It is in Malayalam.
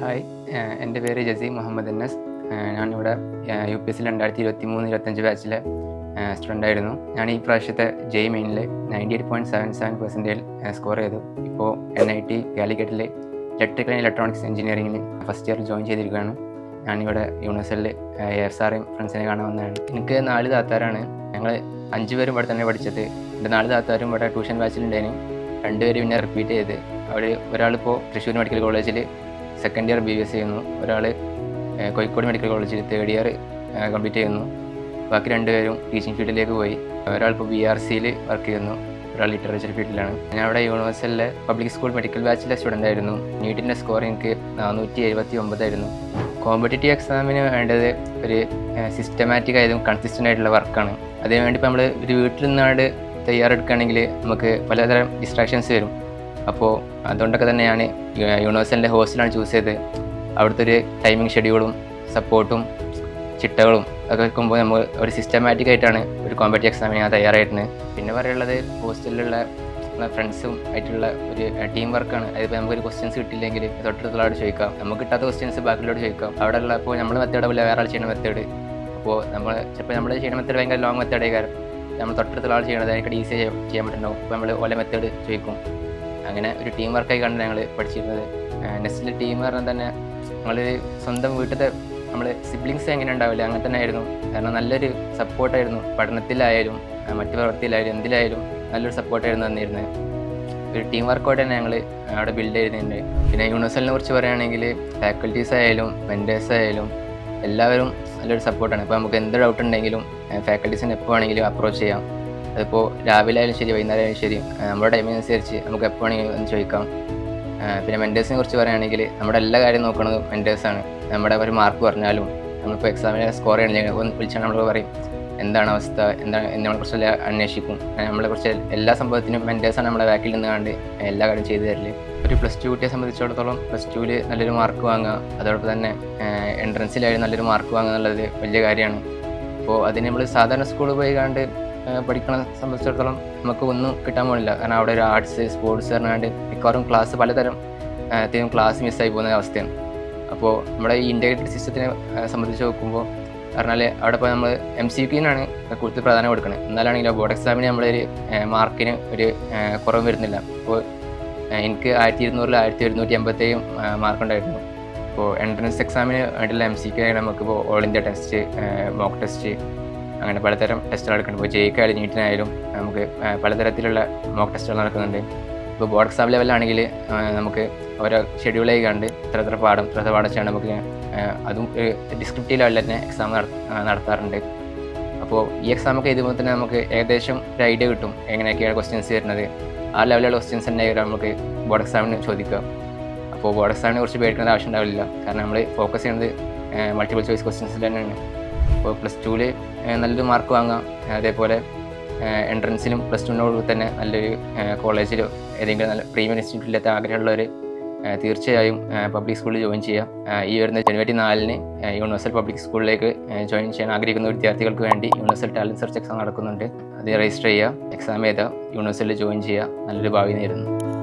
ഹായ് എന്റെ പേര് ജസീം മുഹമ്മദ് അന്നസ് ഞാനിവിടെ യു പി എസ് സി രണ്ടായിരത്തി ഇരുപത്തി മൂന്ന് ഇരുപത്തഞ്ച് ബാച്ചിലെ സ്റ്റുഡന്റ് ആയിരുന്നു. ഞാൻ ഈ പ്രാവശ്യത്തെ JEE മെയിനിൽ ninety eight point seven seven percentage score ചെയ്തു. ഇപ്പോൾ എൻ ഐ ടി കാലിക്കറ്റിൽ ഇലക്ട്രിക്കൽ ആൻഡ് ഇലക്ട്രോണിക്സ് എഞ്ചിനീയറിംഗിൽ ഫസ്റ്റ് ഇയർ ജോയിൻ ചെയ്തിരിക്കുകയാണ്. ഞാനിവിടെ യൂണിവേഴ്സലിൽ എഫ് സാറേയും ഫ്രണ്ട്സിനെ കാണാൻ വന്നതാണ്. എനിക്ക് നാല് താത്താരാണ്. ഞങ്ങൾ അഞ്ച് പേരും ഇവിടെ തന്നെ പഠിച്ചത്. എന്റെ നാല് താത്താരും ഇവിടെ ട്യൂഷൻ ബാച്ചിലുണ്ടായിരുന്നു രണ്ടുപേരും പിന്നെ റിപ്പീറ്റ് ചെയ്ത്. അവർ ഒരാളിപ്പോൾ തൃശ്ശൂർ മെഡിക്കൽ കോളേജിൽ സെക്കൻഡ് ഇയർ ബി എസ് ചെയ്യുന്നു. ഒരാൾ കോഴിക്കോട് മെഡിക്കൽ കോളേജിൽ തേർഡ് ഇയർ കംപ്ലീറ്റ് ചെയ്യുന്നു. ബാക്കി രണ്ടുപേരും ടീച്ചിങ് ഫീൽഡിലേക്ക് പോയി. ഒരാൾ ഇപ്പോൾ ബി ആർ സിയിൽ വർക്ക് ചെയ്യുന്നു. ഒരാൾ ലിറ്ററേച്ചർ ഫീൽഡിലാണ് ഞാൻ അവിടെ യൂണിവേഴ്സലിലെ പബ്ലിക് സ്കൂൾ മെഡിക്കൽ ബാച്ചിലെ സ്റ്റുഡന്റ് ആയിരുന്നു. നീറ്റിന്റെ സ്കോർ എനിക്ക് നാനൂറ്റി എഴുപത്തി ഒമ്പതായിരുന്നു കോമ്പറ്റേറ്റീവ് എക്സാമിന് വേണ്ടത് ഒരു സിസ്റ്റമാറ്റിക് ആയതും കൺസിസ്റ്റന്റ് ആയിട്ടുള്ള വർക്കാണ് അതിനുവേണ്ടി ഇപ്പോൾ നമ്മൾ ഒരു വീട്ടിൽ നിന്നാണ്ട് തയ്യാറെടുക്കുകയാണെങ്കിൽ നമുക്ക് പലതരം ഡിസ്ട്രാക്ഷൻസ് വരും. അപ്പോൾ അതുകൊണ്ടൊക്കെ തന്നെയാണ് യൂണിവേഴ്സലിന്റെ ഹോസ്റ്റലാണ് ചൂസ് ചെയ്തത്. അവിടുത്തെ ഒരു ടൈമിംഗ് ഷെഡ്യൂളും സപ്പോർട്ടും ചിട്ടകളും ഒക്കെ വെക്കുമ്പോൾ നമ്മൾ ഒരു സിസ്റ്റമാറ്റിക് ആയിട്ടാണ് ഒരു കോമ്പറ്റീവ് എക്സാമിന് ഞാൻ തയ്യാറായിരുന്നത് പിന്നെ പറയുള്ളത് ഹോസ്റ്റലിലുള്ള ഫ്രണ്ട്സും ആയിട്ടുള്ള ഒരു ടീം വർക്കാണ് അതിപ്പോൾ നമുക്കൊരു ക്വസ്റ്റ്യൻസ് കിട്ടില്ലെങ്കിൽ തൊട്ടടുത്തുള്ളവരോട് ചോദിക്കാം. നമുക്ക് കിട്ടാത്ത ക്വസ്റ്റ്യൻസ് ബാക്കിയുള്ളവരോട് ചോദിക്കാം. അവിടെ ഉള്ള നമ്മൾ മെത്തേഡ് പോലെ വേറെ ആൾ ചെയ്യുന്ന മെത്തേഡ് അപ്പോൾ നമ്മൾ ചിലപ്പോൾ നമ്മൾ ചെയ്യുന്ന മെത്തേഡ് ഭയങ്കര ലോങ് മെത്തേഡ് കാരണം നമ്മൾ തൊട്ടടുത്തുള്ള ആൾ ചെയ്യണത് അതിനൊക്കെ ഈസി ചെയ്യാൻ പറ്റുന്നുണ്ടാവും. അപ്പോൾ നമ്മൾ ഓല മെത്തേഡ് ചോദിക്കും. അങ്ങനെ ഒരു ടീം വർക്കായി കണ്ട് ഞങ്ങൾ പഠിച്ചിരുന്നത്. നെക്സ്റ്റിൽ ടീം പറഞ്ഞാൽ തന്നെ ഞങ്ങൾ സ്വന്തം വീട്ടിലത്തെ നമ്മൾ സിബ്ലിങ്സ് എങ്ങനെ ഉണ്ടാവില്ല അങ്ങനെ തന്നെ ആയിരുന്നു. കാരണം നല്ലൊരു സപ്പോർട്ടായിരുന്നു പഠനത്തിലായാലും മറ്റു പ്രവൃത്തിയിലായാലും എന്തിലായാലും നല്ലൊരു സപ്പോർട്ടായിരുന്നു തന്നിരുന്നത് ഒരു ടീം വർക്കോടെ തന്നെ ഞങ്ങൾ അവിടെ ബിൽഡ് ചെയ്തിട്ടുണ്ട്. പിന്നെ യൂണിവേഴ്സലിനെ കുറിച്ച് പറയുകയാണെങ്കിൽ ഫാക്കൽറ്റീസ് ആയാലും മെന്റേഴ്സ് ആയാലും എല്ലാവരും നല്ലൊരു സപ്പോർട്ടാണ് ഇപ്പോൾ നമുക്ക് എന്ത് ഡൗട്ട് ഉണ്ടെങ്കിലും ഫാക്കൽറ്റീസിനെ എപ്പോൾ വേണമെങ്കിലും അപ്രോച്ച് ചെയ്യാം. അതിപ്പോൾ രാവിലെ ആയാലും ശരി വൈകുന്നേരം ആയാലും ശരി നമ്മുടെ ടൈമിനനുസരിച്ച് നമുക്ക് എപ്പോൾ വേണമെങ്കിലും ഒന്ന് ചോദിക്കാം. പിന്നെ മെന്റേഴ്സിനെ കുറിച്ച് പറയുകയാണെങ്കിൽ നമ്മുടെ എല്ലാ കാര്യം നോക്കുന്നത് മെന്റേഴ്സാണ് നമ്മുടെ ഒരു മാർക്ക് പറഞ്ഞാലും നമ്മളിപ്പോൾ എക്സാമിന് സ്കോർ ചെയ്യണമെങ്കിൽ ഒന്ന് വിളിച്ചാൽ നമ്മൾ പറയും എന്താണ് അവസ്ഥ? എന്താണ് നമ്മളെ കുറിച്ച് അന്വേഷിക്കും? നമ്മളെ കുറിച്ച് എല്ലാ സംഭവത്തിനും മെന്റേഴ്സാണ് നമ്മുടെ ബാക്കിൽ നിന്ന് കണ്ട് എല്ലാ കാര്യം ചെയ്തു തരൽ. ഒരു പ്ലസ് ടു കുട്ടിയെ സംബന്ധിച്ചിടത്തോളം പ്ലസ് ടുവിൽ നല്ലൊരു മാർക്ക് വാങ്ങുക അതോടൊപ്പം തന്നെ എൻട്രൻസിലായാലും നല്ലൊരു മാർക്ക് വാങ്ങുക എന്നുള്ളത് വലിയ കാര്യമാണ്. അപ്പോൾ അതിന് നമ്മൾ സാധാരണ സ്കൂളിൽ പോയി കണ്ട് പഠിക്കണ സംബന്ധിച്ചിടത്തോളം നമുക്ക് ഒന്നും കിട്ടാൻ പോകുന്നില്ല കാരണം അവിടെ ഒരു ആർട്സ് സ്പോർട്സ് പറഞ്ഞാണ്ട് മിക്കവാറും ക്ലാസ് പലതരം അത്യാവശ്യം ക്ലാസ് മിസ്സായി പോകുന്ന അവസ്ഥയാണ്. അപ്പോൾ നമ്മുടെ ഈ ഇന്റഗ്രേറ്റഡ് സിസ്റ്റത്തിനെ സംബന്ധിച്ച് നോക്കുമ്പോൾ പറഞ്ഞാൽ അവിടെ ഇപ്പോൾ നമ്മൾ എം സി ക്യൂനാണ് കൂടുതൽ പ്രാധാന്യം കൊടുക്കുന്നത് എന്നാലാണെങ്കിൽ ബോർഡ് എക്സാമിന് നമ്മളൊരു മാർക്കിന് ഒരു കുറവ് വരുന്നില്ല. അപ്പോൾ എനിക്ക് ആയിരത്തി ഇരുന്നൂറിൽ ആയിരത്തി ഒരുന്നൂറ്റി എൺപത്തേഴും മാർക്കുണ്ടായിരുന്നു അപ്പോൾ എൻട്രൻസ് എക്സാമിന് വേണ്ടിയുള്ള എം സി ക്യൂ നമുക്കിപ്പോൾ all India test mock test അങ്ങനെ പലതരം ടെസ്റ്റുകൾ നടക്കുന്നുണ്ട് ഇപ്പോൾ ജെയ്ക്കായാലും നീറ്റിനായാലും നമുക്ക് പലതരത്തിലുള്ള മോക്ക് ടെസ്റ്റുകൾ നടക്കുന്നുണ്ട്. ഇപ്പോൾ ബോർഡ് എക്സാം ലെവലാണെങ്കിൽ നമുക്ക് ഓരോ ഷെഡ്യൂളായി കണ്ട് ഇത്ര ഇത്ര പാഠം ഇത്ര പാഠം ചെയ്യണം നമുക്ക് അതും ഒരു ഡിസ്ക്രിപ്റ്റീവ് ലെവലിൽ തന്നെ എക്സാം നടത്താറുണ്ട്. അപ്പോൾ ഈ എക്സാമൊക്കെ ഇതുപോലെ തന്നെ നമുക്ക് ഏകദേശം ഒരു ഐഡിയ കിട്ടും. എങ്ങനെയൊക്കെയാണ് ക്വസ്റ്റ്യൻസ് വരുന്നത്? ആ ലെവലിലുള്ള ക്വസ്റ്റ്യൻസ് തന്നെ നമുക്ക് ബോർഡ് എക്സാമിന് ചോദിക്കുക. അപ്പോൾ ബോർഡ് എക്സാമിനെ കുറിച്ച് പേടിക്കേണ്ട ആവശ്യം ഉണ്ടാവില്ല. കാരണം നമ്മൾ ഫോക്കസ് ചെയ്യുന്നത് മൾട്ടിപ്പിൾ ചോയ്സ് ക്വസ്റ്റ്യൻസിൽ തന്നെയാണ്. അപ്പോൾ പ്ലസ് ടുവിൽ നല്ലൊരു മാർക്ക് വാങ്ങാം. അതേപോലെ എൻട്രൻസിലും പ്ലസ് ടുവിനോട് തന്നെ നല്ലൊരു കോളേജിലോ ഏതെങ്കിലും നല്ല പ്രീമിയർ ഇൻസ്റ്റിറ്റ്യൂട്ടിലെത്താൻ ആഗ്രഹമുള്ളവർ തീർച്ചയായും പബ്ലിക് സ്കൂളിൽ ജോയിൻ ചെയ്യാം ഈ വരുന്ന ജനുവരി നാലിന് യൂണിവേഴ്സൽ പബ്ലിക് സ്കൂളിലേക്ക് ജോയിൻ ചെയ്യാൻ ആഗ്രഹിക്കുന്ന വിദ്യാർത്ഥികൾക്ക് വേണ്ടി യൂണിവേഴ്സൽ ടാലന്റ് സെർച്ച് എക്സാം നടക്കുന്നുണ്ട്. അത് രജിസ്റ്റർ ചെയ്യുക എക്സാം എഴുതുക യൂണിവേഴ്സലിൽ ജോയിൻ ചെയ്യുക. നല്ലൊരു ഭാവി നേരുന്നു.